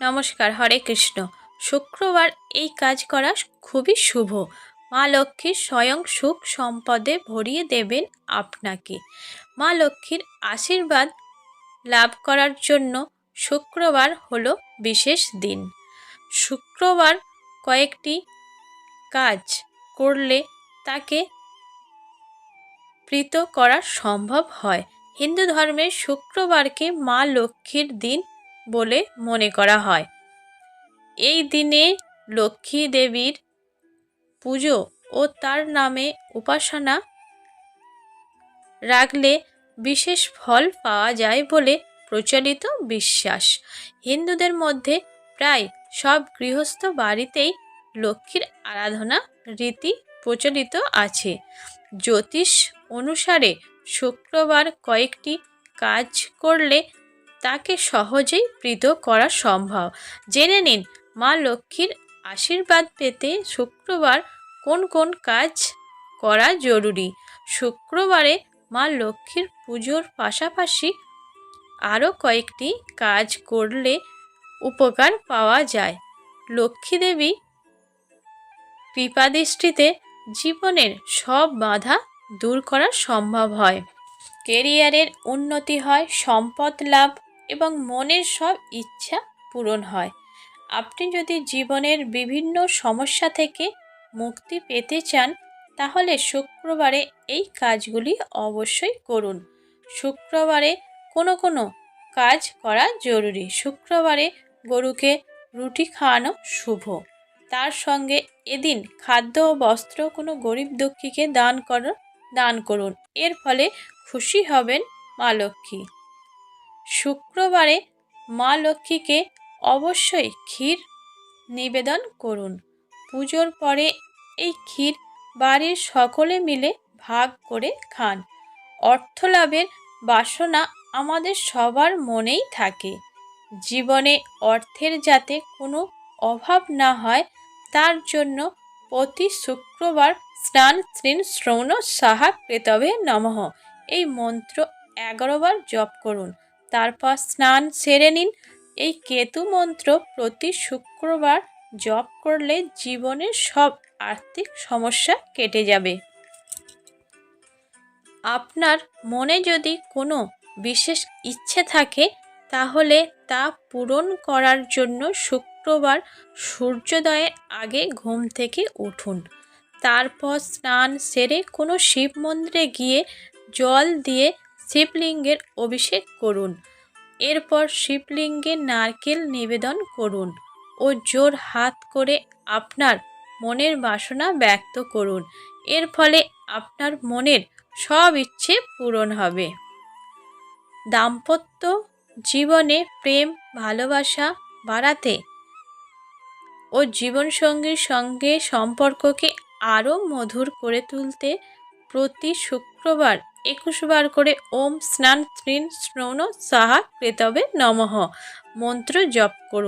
নমস্কার, হরে কৃষ্ণ। শুক্রবার এই কাজ করা খুবই শুভ। মা লক্ষ্মী স্বয়ং সুখ সম্পদে ভরিয়ে দেবেন আপনাকে। মা লক্ষ্মীর আশীর্বাদ লাভ করার জন্য শুক্রবার হলো বিশেষ দিন। শুক্রবার কয়েকটি কাজ করলে তাকে প্রীত করা সম্ভব হয়। হিন্দু ধর্মে শুক্রবারকে মা লক্ষ্মীর দিন বলে মনে করা হয়। এই দিনে লক্ষ্মী দেবীর পুজো ও তার নামে উপাসনা রাখলে বিশেষ ফল পাওয়া যায় বলে প্রচলিত বিশ্বাস। হিন্দুদের মধ্যে প্রায় সব গৃহস্থ বাড়িতেই লক্ষ্মীর আরাধনা রীতি প্রচলিত আছে। জ্যোতিষ অনুসারে শুক্রবার কয়েকটি কাজ করলে তাকে সহজেই প্রীত করা সম্ভব। জেনে নিন, মা লক্ষ্মীর আশীর্বাদ পেতে শুক্রবার কোন কোন কাজ করা জরুরি? শুক্রবারে মা লক্ষ্মীর পুজোর পাশাপাশি আরও কয়েকটি কাজ করলে উপকার পাওয়া যায়। লক্ষ্মী দেবী কৃপাদৃষ্টিতে জীবনের সব বাধা দূর করা সম্ভব হয়। কেরিয়ারের উন্নতি হয়, সম্পদ লাভ এবং মনের সব ইচ্ছা পূরণ হয়। আপনি যদি জীবনের বিভিন্ন সমস্যা থেকে মুক্তি পেতে চান, তাহলে শুক্রবারে এই কাজগুলি অবশ্যই করুন। শুক্রবারে কোনো কোনো কাজ করা জরুরি। শুক্রবারে গরুকে রুটি খাওয়ানো শুভ। তার সঙ্গে এদিন খাদ্য ও বস্ত্র কোনো গরিব দুঃখীকে দান কর, দান করুন। এর ফলে খুশি হবেন মা লক্ষ্মী। শুক্রবারে মা লক্ষ্মীকে অবশ্যই ক্ষীর নিবেদন করুন। পুজোর পরে এই ক্ষীর বাড়ির সকলে মিলে ভাগ করে খান। অর্থ লাভের বাসনা আমাদের সবার মনেই থাকে। জীবনে অর্থের যাতে কোনো অভাব না হয়, তার জন্য প্রতি শুক্রবার স্নান শ্রীন শ্রৌণ সাহা ক্রেতভে নমঃ। এই মন্ত্র এগারোবার জপ করুন। তারপর স্নান সেরে নিন। এই কেতু মন্ত্র প্রতি শুক্রবার জপ করলে জীবনের সব আর্থিক সমস্যা কেটে যাবে। আপনার মনে যদি কোনো বিশেষ ইচ্ছে থাকে, তাহলে তা পূরণ করার জন্য শুক্রবার সূর্যোদয়ের আগে ঘুম থেকে উঠুন। তারপর স্নান সেরে কোনো শিব মন্দিরে গিয়ে জল দিয়ে শিবলিঙ্গের অভিষেক করুন। এরপর শিবলিঙ্গে নারকেল নিবেদন করুন ও জোর হাত করে আপনার মনের বাসনা ব্যক্ত করুন। এর ফলে আপনার মনের সব ইচ্ছে পূরণ হবে। দাম্পত্য জীবনে প্রেম, ভালোবাসা বাড়াতে ও জীবনসঙ্গীর সঙ্গে সম্পর্ককে আরও মধুর করে তুলতে প্রতি শুক্রবার একুশ বার করে ওম স্নান স্নৌন সাহা ক্রেতবে নমঃ। মন্ত্র জপ করুন।